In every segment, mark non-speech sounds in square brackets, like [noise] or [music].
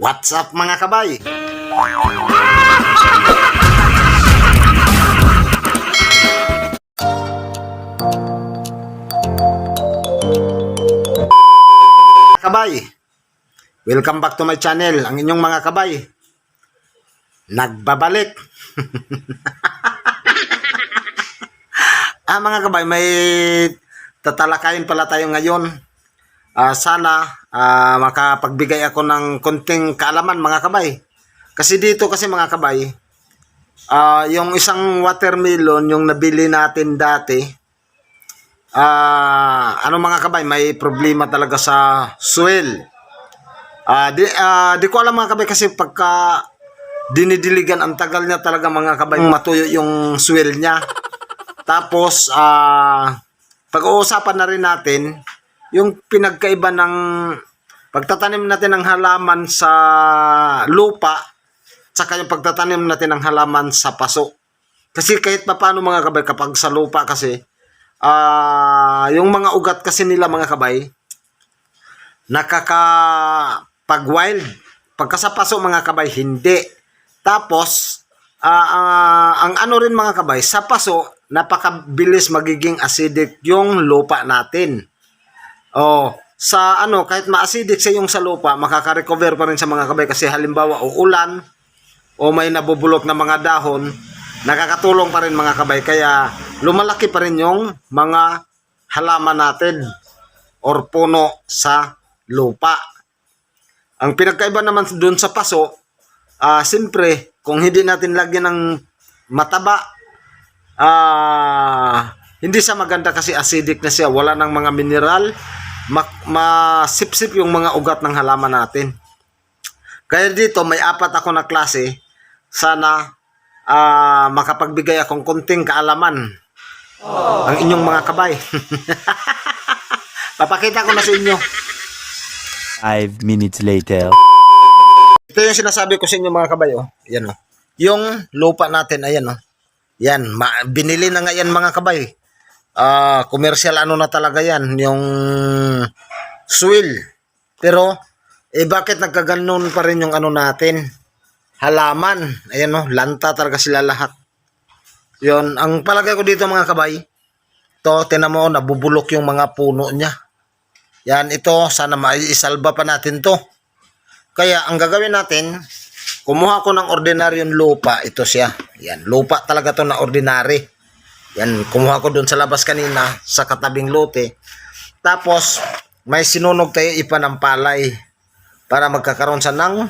What's up mga kabay? Kabay, welcome back to my channel. Ang inyong mga kabay, nagbabalik. [laughs] ah mga kabay, may tatalakayin pala tayo ngayon. Ah, sana ah, makapagbigay ako ng konting kaalaman mga kabay. Kasi dito kasi mga kabay, ah, yung isang watermelon yung nabili natin dati, ah, ano mga kabay, may problema talaga sa soil. Ah, di, ah, di ko alam mga kabay kasi pagka dinidiligan ang tagal niya talaga mga kabay matuyo yung soil niya. Tapos ah pag-uusapan na rin natin yung pinagkaiba ng pagtatanim natin ng halaman sa lupa saka yung pagtatanim natin ng halaman sa paso. Kasi kahit pa paano mga kabay kapag sa lupa kasi ah yung mga ugat kasi nila mga kabay nakaka pag wild pagka sa paso mga kabay hindi. Tapos ah, ah, ang ano rin mga kabay sa paso napakabilis magiging acidic yung lupa natin oh sa ano kahit ma-acidic sa yung sa lupa makaka-recover pa rin sa mga kabay kasi halimbawa uulan o may nabubulok na mga dahon nakakatulong pa rin mga kabay kaya lumalaki pa rin yung mga halaman natin or puno sa lupa ang pinagkaiba naman doon sa paso, ah siyempre, kung hindi natin lagyan ng mataba, ah hindi siya maganda kasi acidic na siya. Wala ng mga mineral, ma- masipsip yung mga ugat ng halaman natin. Kaya dito, may apat ako na klase. Sana ah makapagbigay akong konting kaalaman. Ang inyong mga kabay. [laughs] Papakita ko na sa inyo. Five minutes later. Ito yung sinasabi ko sa inyo mga kabayo. Yan o. Yung lupa natin, ayan o. Yan, ma- binili na nga yan mga kabay. Ah, commercial ano na talaga yan, yung soil. Pero, eh bakit nagkaganon pa rin yung ano natin? Halaman. Ayan o, lanta talaga sila lahat. Yon, ang palagay ko dito mga kabay, to, tinan mo, nabubulok yung mga puno niya. Yan, ito, sana maisalba pa natin to. Kaya ang gagawin natin, kumuha ko ng ordinaryong lupa, ito siya. Yan, lupa talaga to na ordinary. Yan, kumuha ko doon sa labas kanina, sa katabing lote. Tapos, may sinunog tayo ipa ng palay para magkakaroon sa ng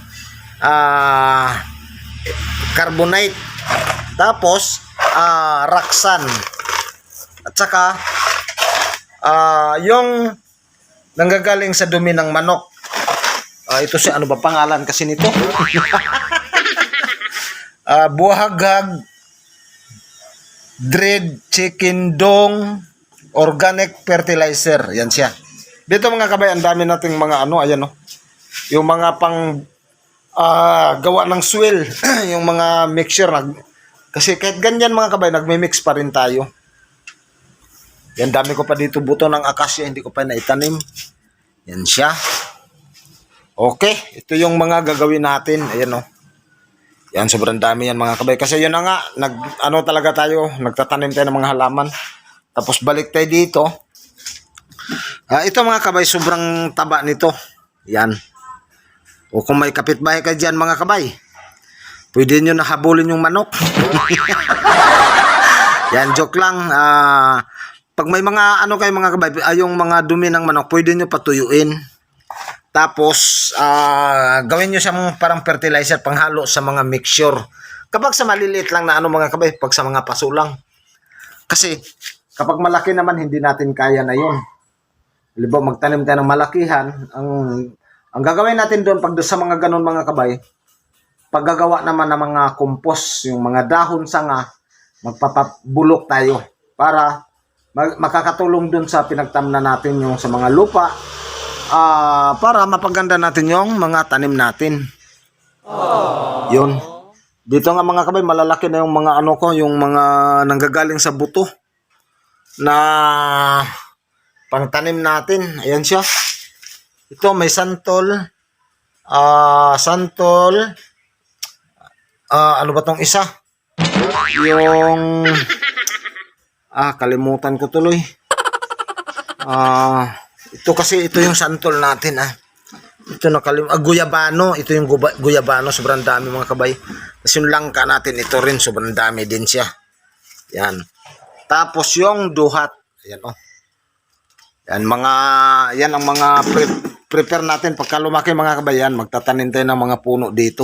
ah, carbonate. Tapos, ah, raksan. At saka, ah, yung nanggagaling sa dumi ng manok. Ah, ito si ano ba pangalan kasi nito? [laughs] Ah, buhaghag dread chicken dong organic fertilizer. Yan siya. Dito mga kabay, ang dami nating mga ano, ayan oh. Yung mga pang ah, gawa ng swell, [clears throat] yung mga mixture nag kasi kahit ganyan mga kabay, nagme-mix pa rin tayo. Yan dami ko pa dito buto ng akasya, hindi ko pa naitanim. Yan siya. Okay, ito yung mga gagawin natin. Ayan oh. Yan, sobrang dami yan mga kabay. Kasi yun na nga, nag, ano talaga tayo, nagtatanim tayo ng mga halaman. Tapos balik tayo dito. Ah, ito mga kabay, sobrang taba nito. Yan. O kung may kapitbahay ka dyan mga kabay, pwede nyo nahabulin yung manok. [laughs] Yan, joke lang. Ah, pag may mga ano kayo mga kabay, ah, yung mga dumi ng manok, pwede nyo patuyuin. Tapos, ah, gawin nyo siyang parang fertilizer panghalo sa mga mixture. Kapag sa maliliit lang na ano mga kabay, pag sa mga paso lang. Kasi, kapag malaki naman, hindi natin kaya na yun. Halimbawa, magtanim tayo ng malakihan, ang, ang gagawin natin doon, pag sa mga ganun mga kabay, paggagawa naman ng mga compost, yung mga dahon sanga, magpapabulok tayo para mag- makakatulong dun sa pinagtamna natin yung sa mga lupa ah para mapaganda natin yung mga tanim natin. Yun. Dito nga mga kabay, malalaki na yung mga ano ko, yung mga nanggagaling sa buto na pangtanim natin. Ayan siya. Ito may santol, ah, santol, ah, ano ba tong isa? Yung, ah, kalimutan ko tuloy. Ah, ito kasi, ito yung santol natin, ah. Ito nakalim ah, guyabano, ito yung guba, guyabano, sobrang dami mga kabay. Tapos yung langka natin, ito rin, sobrang dami din siya. Yan. Tapos yung duhat, yan oh. Yan mga yan ang mga pre- prepare natin pagka lumaki mga kabayan, magtatanim tayo ng mga puno dito.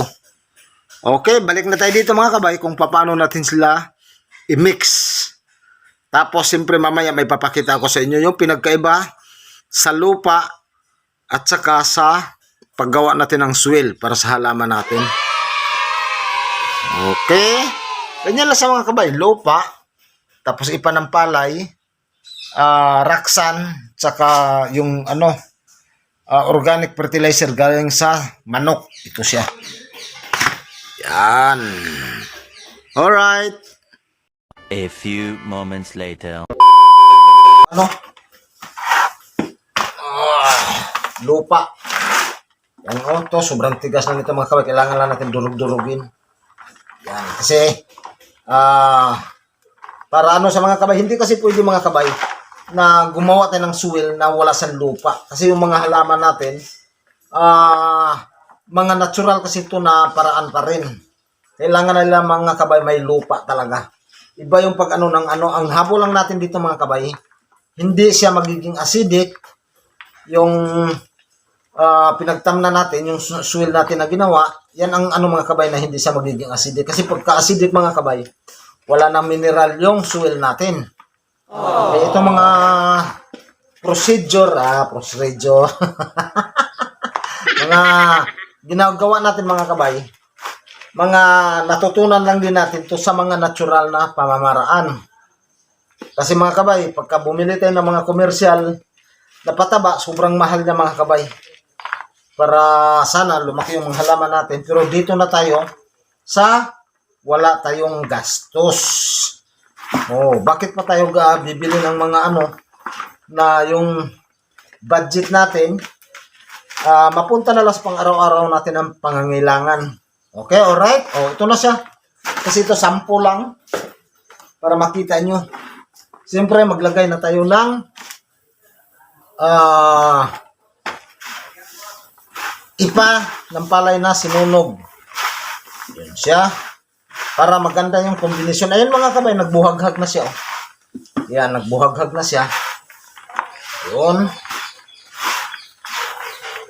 Okay, balik na tayo dito mga kabay kung paano natin sila i-mix. Tapos siyempre mamaya may papakita ko sa inyo yung pinagkaiba sa lupa at saka sa paggawa natin ng swale para sa halaman natin. Okay. Ganyan lang sa mga kabay, lupa, tapos ipa ng palay, ah raksan, tsaka yung ano, ah, organic fertilizer galing sa manok. Ito siya. Yan. Alright. A few moments later. Ano? Ah, lupa. Yan o, to, sobrang tigas na nito mga kabay. Kailangan lang natin durug-durugin. Yan, kasi, ah, para ano sa mga kabay, hindi kasi pwede mga kabay na gumawa tayo ng soil na wala sa lupa. Kasi yung mga halaman natin, ah, mga natural kasi ito na paraan pa rin. Kailangan nila mga kabay may lupa talaga. Iba yung pag ano ng ano, ang habol lang natin dito mga kabay, hindi siya magiging acidic. Yung ah, pinagtamna natin, yung soil natin na ginawa, yan ang ano mga kabay na hindi siya magiging acidic. Kasi pagka acidic mga kabay, wala nang mineral yung soil natin. Eh, itong mga procedure, ah, procedure, [laughs] mga ginagawa natin mga kabay, mga natutunan lang din natin to sa mga natural na pamamaraan. Kasi mga kabay, pagka bumili tayo ng mga komersyal na pataba, sobrang mahal na mga kabay. Para sana lumaki yung halaman natin. Pero dito na tayo sa wala tayong gastos. Oh, bakit pa tayo ga bibili ng mga ano na yung budget natin ah mapunta na lang sa pang araw-araw natin ang pangangailangan. Okay, alright? Oh, ito na siya. Kasi ito sample lang para makita nyo. Siyempre, maglagay na tayo ng ah ipa ng palay na sinunog. Yan siya. Para maganda yung kombinasyon. Ayun mga kabay, nagbuhaghag na siya. Oh. Yan, nagbuhaghag na siya. Yun.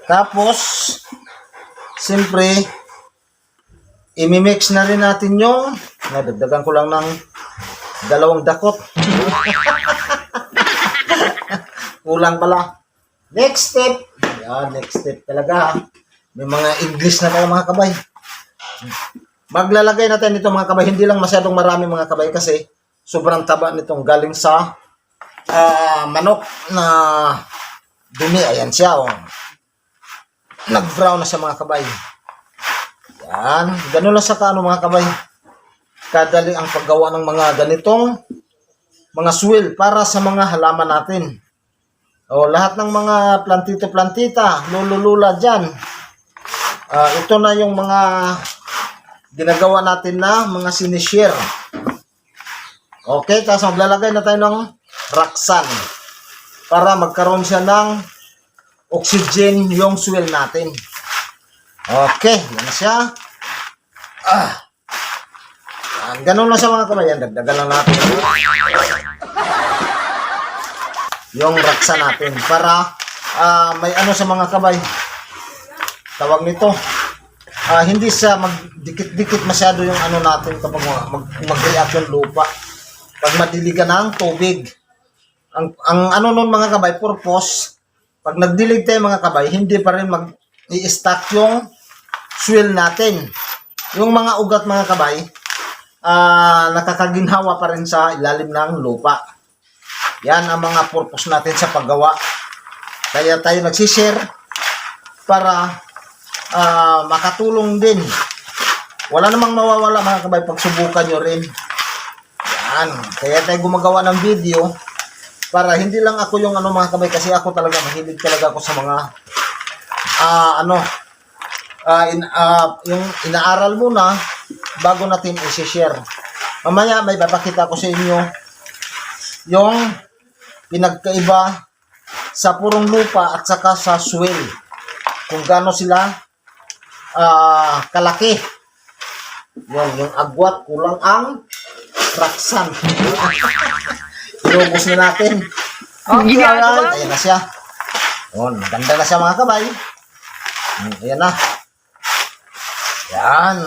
Tapos, siyempre, imimix na rin natin yung, nadagdagan ko lang ng dalawang dakot. [laughs] Kulang pala. Next step. Yan, next step talaga. May mga English na tayo mga kabay. Maglalagay natin nito mga kabay. Hindi lang masyadong marami mga kabay kasi sobrang taba nitong galing sa ah, manok na dumi. Ayan siya. Oh. Nag-brown na siya mga kabay. Yan. Ganun lang sa kaano mga kabay. Kadali ang paggawa ng mga ganitong mga swil para sa mga halaman natin. O lahat ng mga plantito-plantita, lululula dyan. Ah, ito na yung mga ginagawa natin na mga sinishare. Okay, tapos maglalagay na tayo ng raksan para magkaroon siya ng oxygen yung soil natin. Okay, yan siya. Ah. Ganun lang sa mga kamayan. Dagdagan lang natin yung raksa natin para ah, may ano sa mga kabay. Tawag nito. Ah, hindi sa magdikit-dikit masyado yung ano natin kapag mag, mag-react yung lupa. Pag madiligan ng tubig. Ang, ang ano nun mga kabay, purpose, pag nagdilig tayo mga kabay, hindi pa rin mag i-stack yung swell natin. Yung mga ugat mga kabay, ah nakakaginhawa pa rin sa ilalim ng lupa. Yan ang mga purpose natin sa paggawa. Kaya tayo nagsishare para ah, makatulong din. Wala namang mawawala mga kabay pag subukan nyo rin. Yan. Kaya tayo gumagawa ng video para hindi lang ako yung ano mga kabay kasi ako talaga mahilig talaga ako sa mga ah ano ah, in, ah, yung inaaral muna bago natin i-share. Mamaya may papakita ko sa inyo yung pinagkaiba sa purong lupa at saka sa swell. Kung gaano sila ah, kalaki. Yun, yung agwat, kulang ang fraksan. [laughs] Inubos na natin. Okay, alright. Ayan na siya. Yun, ganda na siya mga kabay. Hmm, Ayan na. Yan.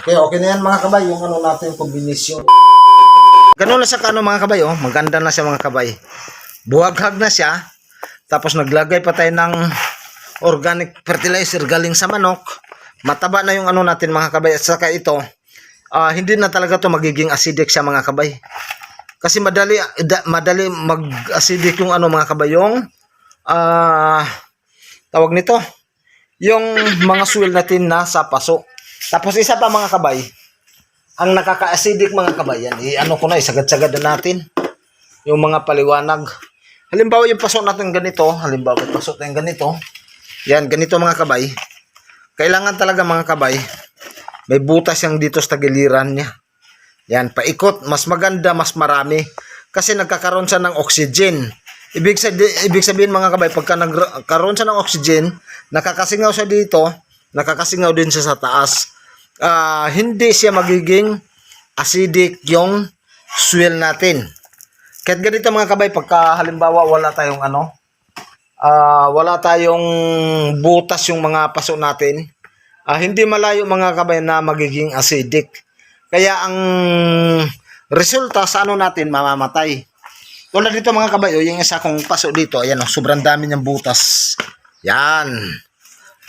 Okay, okay na yan mga kabay. Yung ano natin, kombinasyon. Ganun na siya kano mga kabay, oh. Maganda na siya mga kabay. Buhaghag na siya. Tapos naglagay pa tayo ng organic fertilizer galing sa manok. Mataba na yung ano natin mga kabay. At saka ito, ah, hindi na talaga to magiging acidic siya mga kabay. Kasi madali da, madali mag-acidic yung ano mga kabay yung ah tawag nito yung mga soil natin na sa paso. Tapos isa pa mga kabay, ang nakaka-acidic mga kabay yan, eh, ko na, isagad-sagad na natin yung mga paliwanag. Halimbawa yung paso natin ganito, halimbawa yung paso natin ganito, yan, ganito mga kabay. Kailangan talaga mga kabay, may butas yung dito sa tagiliran niya. Yan, paikot, mas maganda, mas marami. Kasi nagkakaroon siya ng oxygen. Ibig sabihin, ibig sabihin mga kabay, pagka nagkaroon siya ng oxygen, nakakasingaw siya dito, nakakasingaw din siya sa taas. Ah, hindi siya magiging acidic yung swell natin. Kahit ganito mga kabay, pagka halimbawa wala tayong ano, ah wala tayong butas yung mga paso natin, ah, hindi malayo mga kabay na magiging acidic. Kaya ang resulta sa ano natin mamamatay. Tulad dito mga kabay, oh, yung isa kong paso dito, ayan oh, sobrang dami niyang butas. Yan.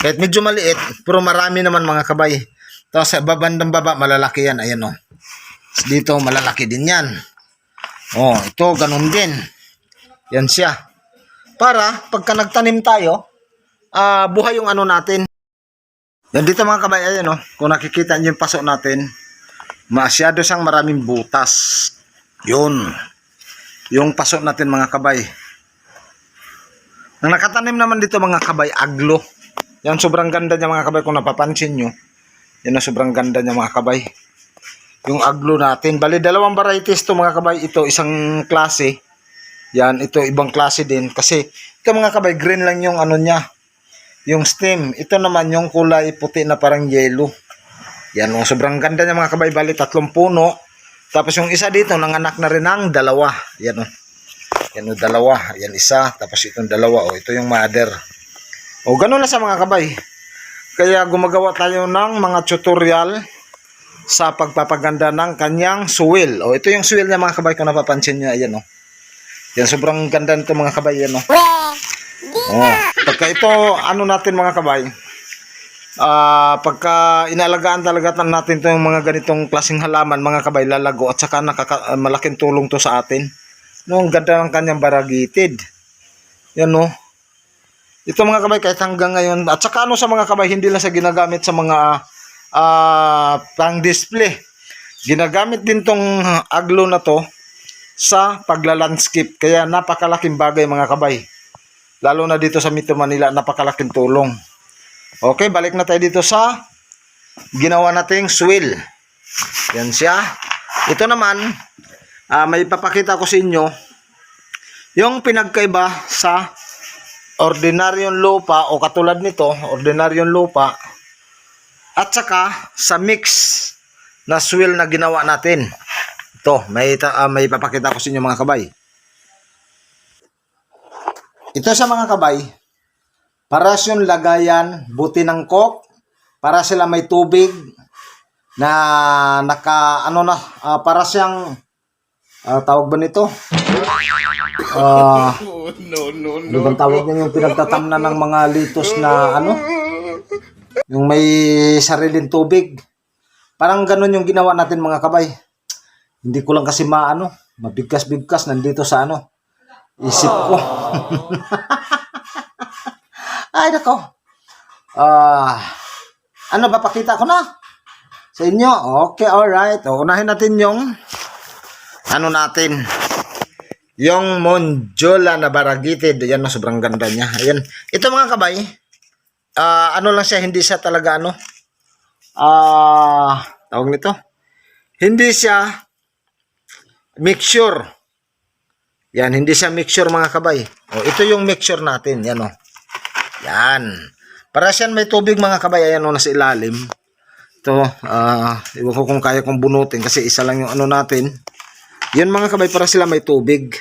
Kahit medyo maliit, pero marami naman mga kabay. Tapos sa babandang baba, malalaki yan, ayan oh. Tapos Dito, malalaki din yan. Oh, ito, ganun din. Yan siya. Para, pagka nagtanim tayo, ah buhay yung ano natin. Yan dito mga kabay, ayan oh. Kung nakikita niyo yung paso natin, masyado siyang maraming butas. Yun. Yung paso natin mga kabay. Ang nakatanim naman dito mga kabay, aglo. Yan sobrang ganda niya mga kabay kung napapansin nyo. Yan na sobrang ganda niya mga kabay. Yung aglo natin. Bali dalawang varieties to mga kabay. Ito isang klase. Yan ito ibang klase din. Kasi ito mga kabay green lang yung ano niya. Yung stem. Ito naman yung kulay puti na parang yellow. Yan o, sobrang ganda niya mga kabay. Bali, tatlong puno. Tapos yung isa dito, nanganak na rin ng dalawa. Yan o. Yan o, dalawa. Yan isa. Tapos itong dalawa o. Ito yung mother. O, ganun na sa mga kabay. Kaya gumagawa tayo ng mga tutorial sa pagpapaganda ng kanyang suwil. O, ito yung suwil niya mga kabay kung napapansin niya. Ayan o. Yan, sobrang ganda nito mga kabay. Yan o. Oh, pagka ito, ano natin mga kabay, Ah, pagka inalagaan talaga natin 'tong mga ganitong klaseng halaman, mga kabay lalago at saka nakaka, malaking tulong to sa atin. No, ang ganda ng kanyang baragitid. Yan no. Ito mga kabay kahit hanggang ngayon at saka ano sa mga kabay hindi lang sa ginagamit sa mga ah pang display. Ginagamit din tong aglo na to sa pagla-landscape. Kaya napakalaking bagay mga kabay. Lalo na dito sa Metro Manila, napakalaking tulong. Okay, balik na tayo dito sa ginawa nating swill. Yan siya. Ito naman, ah, may papakita ko sa inyo yung pinagkaiba sa ordinaryong lupa o katulad nito, ordinaryong lupa at saka sa mix na swill na ginawa natin. Ito, may, ah, may papakita ko sa inyo mga kabay. Ito sa mga kabay, para yung lagayan, buti ng coke, para sila may tubig na naka ano na ah, para siyang ah, tawag ba nito? Ah, no, no, ano bang tawag niya yung pinagtatamnan ng mga litos na ano? Yung may sariling tubig. Parang ganun yung ginawa natin mga kabay. Hindi ko lang kasi maano, mabigkas-bigkas nandito sa ano, isip ko. [laughs] Ay, nako. Ah, ano ba pakita ko na? Sa inyo? Okay, alright. O, unahin natin yung ano natin. Yung Monjola na baragitid. Ayan, no, sobrang ganda niya. Ayan. Ito mga kabay. ah, ano lang siya, hindi siya talaga ano, ah, tawag nito, hindi siya mixture. Yan, hindi siya mixture mga kabay. O, ito yung mixture natin, yan o. Yan. Para siyan may tubig mga kabay, ayan o, nasa ilalim. Ito, ah, iwan ko kung kaya kong bunutin kasi isa lang yung ano natin. Yan mga kabay, para sila may tubig.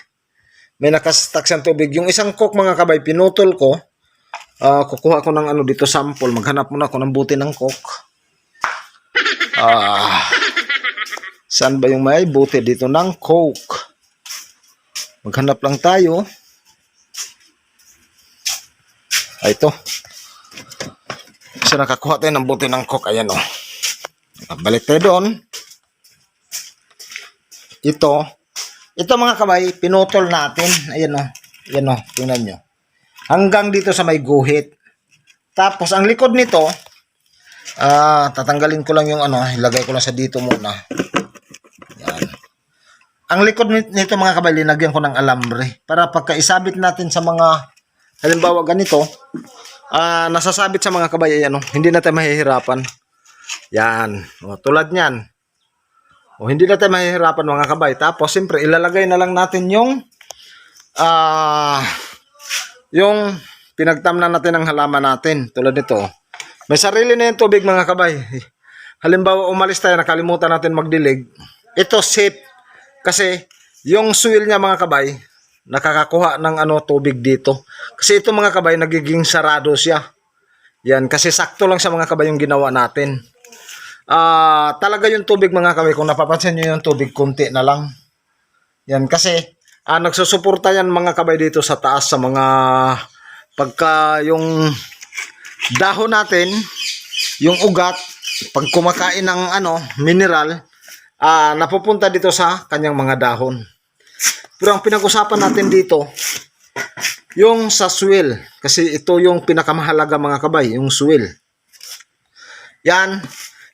May nakastak siyang tubig. Yung isang coke mga kabay, pinutol ko. Ah, kukuha ko ng ano dito sample. Maghanap muna ako ng buti ng coke. Ah, saan ba yung may buti dito ng coke? Maghanap lang tayo. Ay, ito. Kasi nakakuha tayo ng buti ng coke. Ayan o. Balik tayo doon. Ito. Ito mga kabay, pinutol natin. Ayan o. Ayan o. Tingnan nyo. Hanggang dito sa may guhit. Tapos, ang likod nito, ah, tatanggalin ko lang yung ano, ilagay ko lang sa dito muna. Yan. Ang likod nit- nito mga kabay, linagyan ko ng alambre. Para pagka isabit natin sa mga, halimbawa ganito, ah, nasasabit sa mga kabay, ayan o, hindi na tayo mahihirapan. Yan. O, tulad niyan. O, hindi na tayo mahihirapan mga kabay. Tapos, siyempre, ilalagay na lang natin yung ah yung pinagtamnan natin ng halaman natin. Tulad nito. May sarili na yung tubig mga kabay. Halimbawa, umalis tayo, nakalimutan natin magdilig. Ito safe. Kasi, yung suil niya mga kabay, nakakakuha ng ano tubig dito. Kasi ito mga kabay, nagiging sarado siya. Yan, kasi sakto lang sa mga kabay yung ginawa natin. Ah, talaga yung tubig mga kabay, kung napapansin nyo yung tubig, kunti na lang. Yan, kasi ah, nagsusuporta yan mga kabay dito sa taas sa mga pagka yung dahon natin, yung ugat, pag kumakain ng ano, mineral, ah, napupunta dito sa kanyang mga dahon. Pero ang pinag-usapan natin dito, yung sa swell. Kasi ito yung pinakamahalaga mga kabay, yung swell. Yan.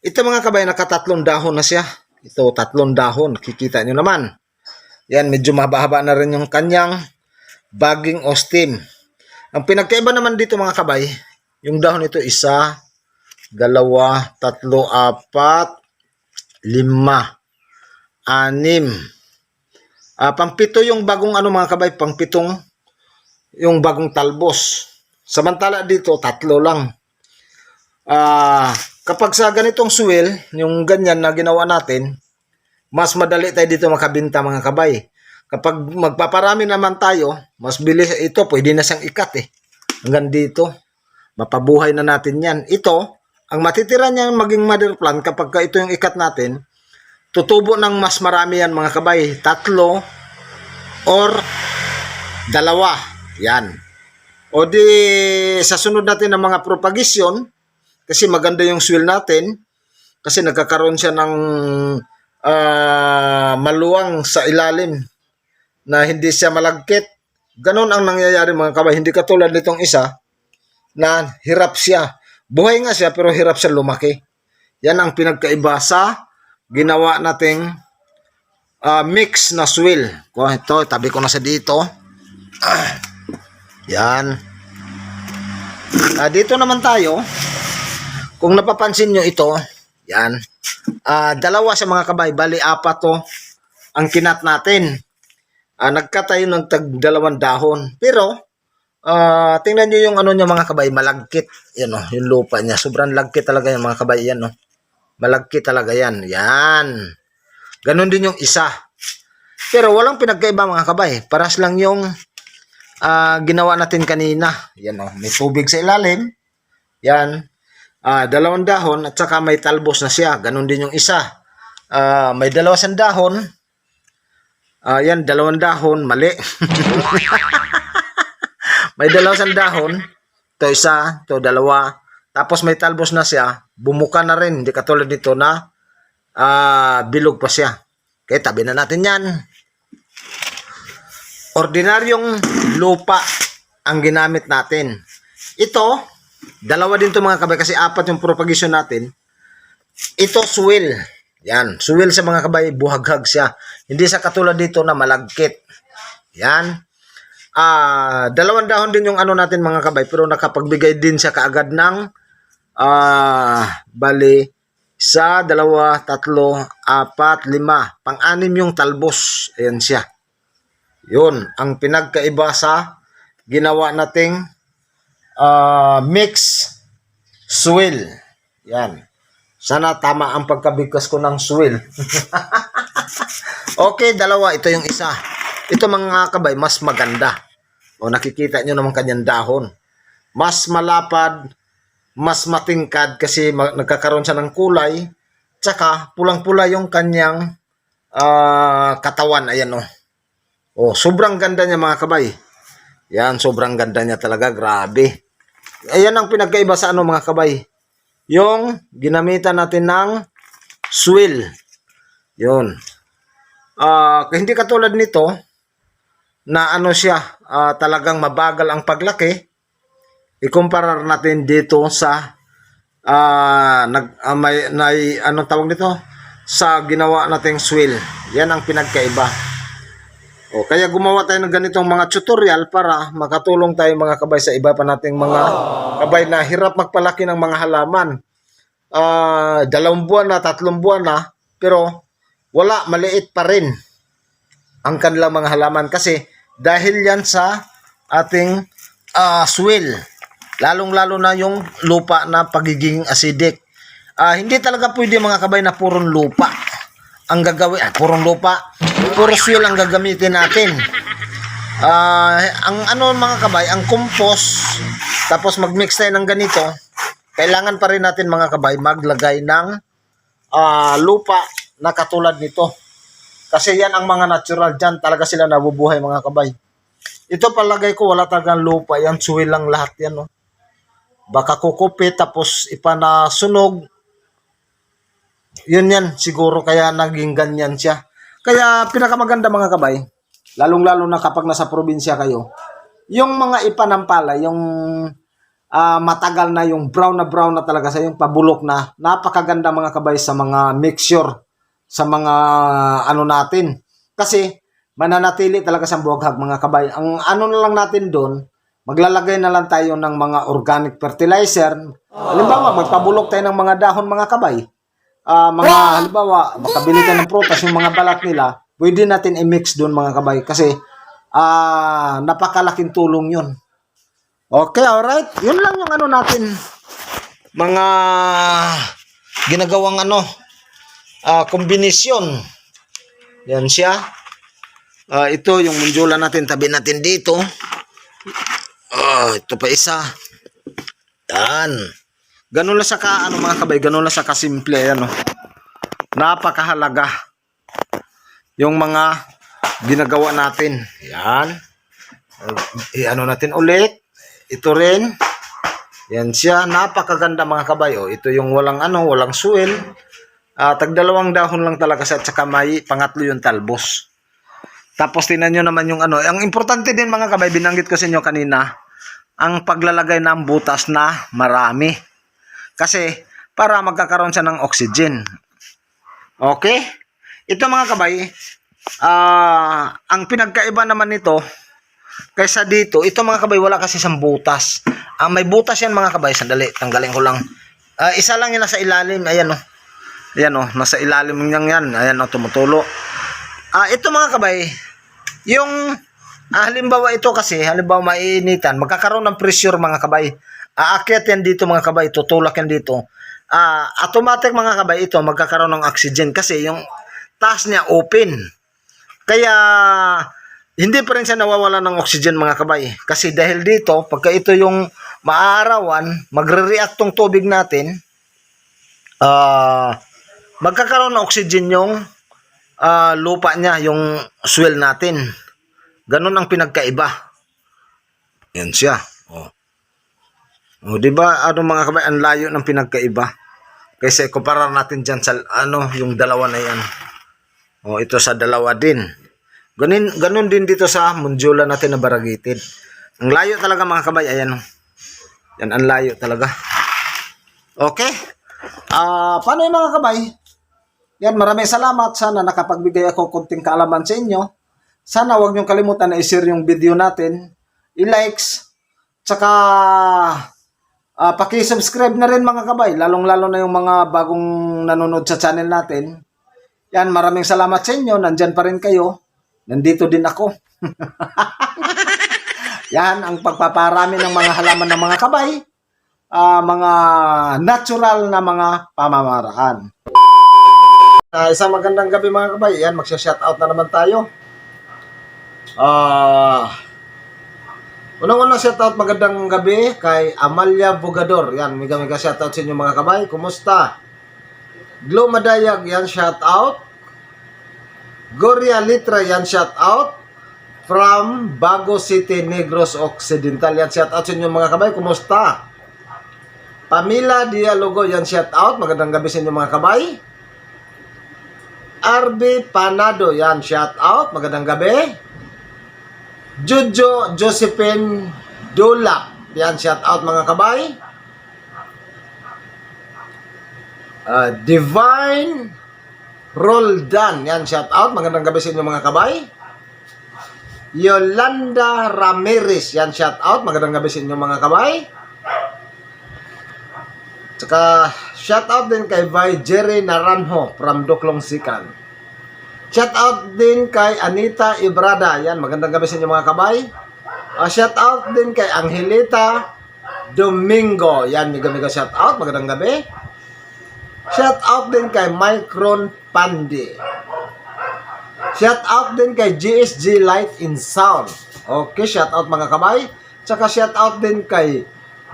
Ito mga kabay, nakatatlong dahon na siya. Ito, tatlong dahon. Kikita nyo naman. Yan, medyo mahaba-haba na rin yung kanyang bagging o stem. Ang pinagkaiba naman dito mga kabay, yung dahon ito isa, dalawa, tatlo, apat, lima, anim. Ah, pangpito yung bagong ano mga kabay, pangpitong yung bagong talbos. Samantala dito, tatlo lang. Ah, kapag sa ganitong swell, yung ganyan na ginawa natin, mas madali tayo dito makabinta mga kabay. Kapag magpaparami naman tayo, mas bilis ito, pwede na siyang ikat eh. Hanggang dito, mapabuhay na natin yan. Ito, ang matitira niyang maging mother plant kapag ka ito yung ikat natin, tutubo ng mas marami yan mga kabay. Tatlo or dalawa. Yan. O di sa sunod natin ng mga propagation, kasi maganda yung swell natin, kasi nagkakaroon siya ng ah, maluwang sa ilalim na hindi siya malagkit. Ganon ang nangyayari mga kabay. Hindi katulad nitong isa na hirap siya. Buhay nga siya pero hirap siya lumaki. Yan ang pinagkaiba sa ginawa nating ah, mix na swill. Ko ito, tabi ko na sa dito. Ah, yan. Ah, dito naman tayo. Kung napapansin nyo ito, yan. Ah, dalawa sa mga kabay, bali apat to ang kinat natin. Ah, nagkat tayo ng tag dalawang dahon. Pero, ah, tingnan nyo yung ano niya mga kabay, malagkit. Yan o, yung lupa niya. Sobrang lagkit talaga yung mga kabay. Yan o. Malagkit talaga yan. Yan. Ganon din yung isa. Pero walang pinagkaiba mga kabay. Paras lang yung ah, ginawa natin kanina. Yan o, may tubig sa ilalim. Yan. Ah, dalawang dahon at saka may talbos na siya. Ganon din yung isa. Ah, may dalawa siyang dahon. Ah, yan, dalawang dahon, mali. [laughs] may dalawa siyang dahon. Ito isa, ito dalawa. Tapos may talbos na siya. Bumuka na rin. Hindi katulad nito na ah, bilog pa siya. Kaya tabi na natin yan. Ordinaryong lupa ang ginamit natin. Ito, dalawa din to mga kabay kasi apat yung propagation natin. Ito swell. Yan, swell sa mga kabay, buhaghag siya. Hindi sa katulad dito na malagkit. Yan. ah dalawang dahon din yung ano natin mga kabay pero nakapagbigay din siya kaagad ng ah bali sa dalawa, tatlo, apat, lima. Pang-anim yung talbos. Ayan siya. Yun. Ang pinagkaiba sa ginawa nating ah, mix swill. Yan. Sana tama ang pagkabigkas ko ng swill. [laughs] okay, dalawa. Ito yung isa. Ito mga kabay, mas maganda. O nakikita nyo naman kanyang dahon. Mas malapad, mas matingkad kasi nagkakaroon siya ng kulay. Tsaka pulang-pula yung kanyang ah, katawan. Ayan o. Oh, sobrang ganda niya mga kabay. Yan, sobrang ganda niya talaga. Grabe. Ayan ang pinagkaiba sa ano mga kabay. Yung ginamitan natin ng swill. Yun. Ah, hindi katulad nito na ano siya, ah, talagang mabagal ang paglaki. Ikumpara natin dito sa ah nag ah, may, may anong tawag nito sa ginawa nating swill. Yan ang pinagkaiba. O kaya gumawa tayo ng ganitong mga tutorial para makatulong tayo mga kabay sa iba pa nating mga kabay na hirap magpalaki ng mga halaman. Ah, dalawang buwan na, tatlong buwan na, pero wala, maliit pa rin ang kanilang mga halaman kasi dahil yan sa ating ah, swill. Lalong-lalo na yung lupa na pagiging acidic. Ah, hindi talaga pwede mga kabay na purong lupa ang gagawin. Ah, purong lupa. Puro swill ang gagamitin natin. Ah, ang ano mga kabay, ang compost, tapos mag-mix tayo ng ganito, kailangan pa rin natin mga kabay maglagay ng ah, lupa na katulad nito. Kasi yan ang mga natural dyan. Talaga sila nabubuhay mga kabay. Ito palagay ko wala talagang lupa. Yan suwi lang lahat yan. No? Baka kukupit tapos ipanasunog. Yun yan. Siguro kaya naging ganyan siya. Kaya pinakamaganda mga kabay. Lalong-lalo na kapag nasa probinsya kayo. Yung mga ipanampala, yung ah, matagal na yung brown na brown na talaga sa yung pabulok na napakaganda mga kabay sa mga mixture sa mga ano natin. Kasi mananatili talaga sa buwaghag mga kabay. Ang ano na lang natin doon, maglalagay na lang tayo ng mga organic fertilizer. Halimbawa, magpabulok tayo ng mga dahon mga kabay. Ah, mga halimbawa, makabili tayo ng prutas, yung mga balat nila, pwede natin i-mix doon mga kabay. Kasi ah napakalaking tulong yun. Okay, alright. Yun lang yung ano natin. Mga ginagawang ano, ah kombinasyon. Yan siya. Ah, ito yung munjula natin, tabi natin dito. Ah, ito pa isa. Yan. Ganun lang sa ka, ano mga kabay, ganun lang sa kasimple, ano. Napakahalaga. Yung mga ginagawa natin. Yan. Eh, ano natin ulit. Ito rin. Yan siya. Napakaganda mga kabay. Oh, ito yung walang ano, walang suel. Ah, tagdalawang dahon lang talaga sa tsaka may pangatlo yung talbos. Tapos tinan nyo naman yung ano. Ang importante din mga kabay, binanggit ko sa inyo kanina, ang paglalagay ng butas na marami. Kasi para magkakaroon siya ng oxygen. Okay? Ito mga kabay, ah ang pinagkaiba naman nito, kaysa dito, ito mga kabay, wala kasi siyang butas. Ang may butas yan mga kabay, sandali, tanggalin ko lang. Ah, isa lang yan nasa ilalim, ayan o. Ayan o, nasa ilalim niyan yan. Ayan o, tumutulo. Ah, ito mga kabay, yung ah, halimbawa ito kasi, halimbawa mainitan, magkakaroon ng pressure mga kabay. Aakyat yan dito mga kabay, tutulak yan dito. Ah, automatic mga kabay ito magkakaroon ng oxygen kasi yung taas niya open. Kaya hindi pa rin siya nawawala ng oxygen mga kabay. Kasi dahil dito, pagka ito yung maaarawan, magre-react tong tubig natin, ah magkakaroon ng oxygen yung ah, lupa niya, yung soil natin. Ganun ang pinagkaiba. Yan siya. Oh. O, di ba, ano mga kabay, ang layo ng pinagkaiba. Kasi kumpara natin dyan sa, ano, yung dalawa na yan. O, ito sa dalawa din. Ganun, ganun din dito sa Munjula natin na baragitid. Ang layo talaga mga kabay, ayan. o. Yan, ang layo talaga. Okay. Ah, paano yung mga kabay? Yan, maraming salamat. Sana nakapagbigay ako konting kaalaman sa inyo sana wag niyong kalimutan na i-share yung video natin, i-likes, tsaka ah, paki-subscribe na rin mga kabay, lalong-lalo na yung mga bagong nanonood sa channel natin. Yan, maraming salamat sa inyo. Nandyan pa rin kayo. Nandito din ako. [laughs] Yan ang pagpaparami ng mga halaman ng mga kabay. ah, mga natural na mga pamamaraan. Ah, isang magandang gabi mga kabay. Yan, magsha-shoutout na naman tayo. Ah, unang-unang shoutout magandang gabi kay Amalia Bugador. Yan, mega mega shoutout sa inyo mga kabay. Kumusta? Glow Madayag, yan shoutout. Goria Litra, yan shoutout. From Bago City, Negros Occidental. Yan shoutout sa inyo mga kabay. Kumusta? Pamila Dialogo, yan shoutout. Magandang gabi sa inyo mga kabay. RB Panado, yan shoutout. Magandang gabi. Jojo Josephine Dulap. Yan, shout out mga kabay. Uh, Divine Roldan. Yan, shout out. Magandang gabi sa inyo mga kabay. Yolanda Ramirez. Yan, shout out. Magandang gabi sa inyo mga kabay. Tsaka, shout out din kay Bay Jerry Naranjo from Duklong Sikan. Shout out din kay Anita Ibrada. Yan, magandang gabi sa inyo mga kabay. Ah, shout out din kay Angelita Domingo. Yan, mega shout out. Magandang gabi. Shout out din kay Micron Pandi. Shout out din kay GSG Light in Sound. Okay, shout out mga kabay. Tsaka shout out din kay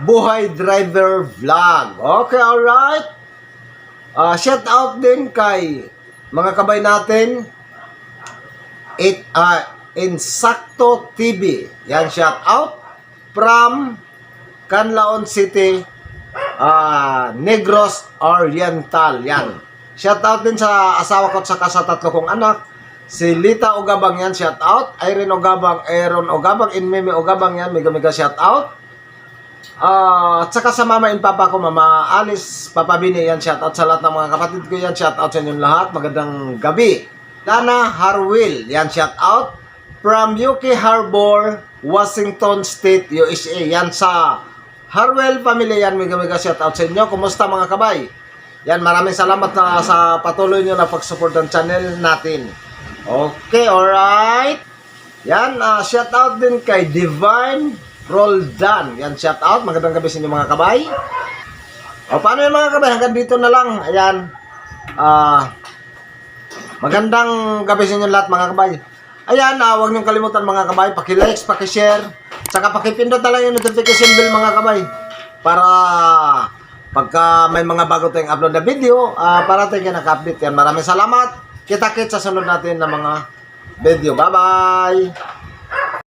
Buhay Driver Vlog. Okay, alright. Ah, shout out din kay mga kabay natin it uh, Insakto TV. Yan shout out from Canlaon City ah, Negros Oriental. Yan. Shout out din sa asawa ko at saka sa tatlo kong anak. Si Lita Ogabang yan, shout out. Irene Ogabang, Aaron Ogabang, Inmimi Ogabang yan, mega mega shout out. Ah, at saka sa mama and papa ko, mama Alice, Papa Bini, yan, shout out sa lahat ng mga kapatid ko yan, shout out sa inyong lahat, magandang gabi. Lana Harwil, yan, shout out. From UK Harbor, Washington State, USA, yan sa Harwell family, yan, mega mega shout out sa inyo. Kumusta mga kabay? Yan, maraming salamat na sa patuloy nyo na pag-support ng channel natin. Okay, alright. Yan, ah, shout out din kay Divine Roldan. Yan, shout out. Magandang gabi sa inyo mga kabay. O, paano yung mga kabay? Hanggang dito na lang. Ayan. Ah, magandang gabi sa inyo lahat mga kabay. Ayan, ah, huwag niyong kalimutan mga kabay. Paki-likes, paki-share. Tsaka paki-pindot na lang yung notification bell mga kabay. Para pagka may mga bago tayong upload na video, ah, para tayo naka-update yan. Maraming salamat. Kita-kits sa sunod natin na mga video. Bye-bye!